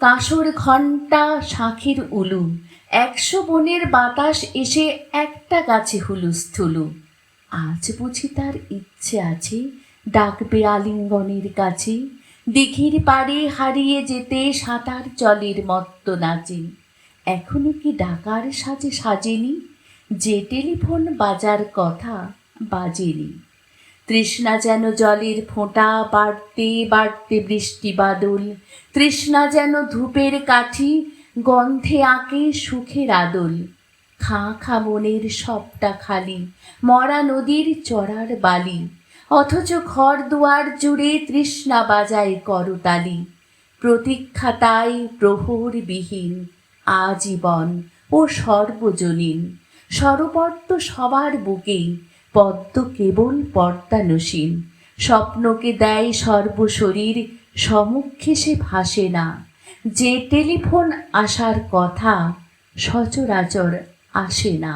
কাঁসর ঘণ্টা শাঁখের উলু একশো বনের বাতাস এসে একটা গাছে হুলুস্থুলু আজ বুঝি তার ইচ্ছে আছে ডাকবে আলিঙ্গনের কাছে। দিঘির পাড়ে হারিয়ে যেতে সাঁতার জলের মত্ত নাচে। এখনও কি ডাকার সাজে সাজেনি? যে টেলিফোন বাজার কথা বাজেনি। তৃষ্ণা যেন জলের ফোঁটা, বাড়তে বাড়তে বৃষ্টি বাদল। তৃষ্ণা যেন ধূপের কাঠি, গন্ধে আঁকে সুখের আদল। খাঁ খা মনের সবটা খালি, মরা নদীর চড়ার বালি। অথচ ঘর দুয়ার জুড়ে তৃষ্ণা বাজায় করতালি। প্রতীক্ষা তাই প্রহরবিহীন, আজীবন ও সর্বজনীন। সরবর্ত সবার বুকেই পদ্ম কেবল পর্দানসীন স্বপ্নকে দেয় সর্বশরীর সমুখে সে ভাসে না। যে টেলিফোন আসার কথা সচরাচর আসে না।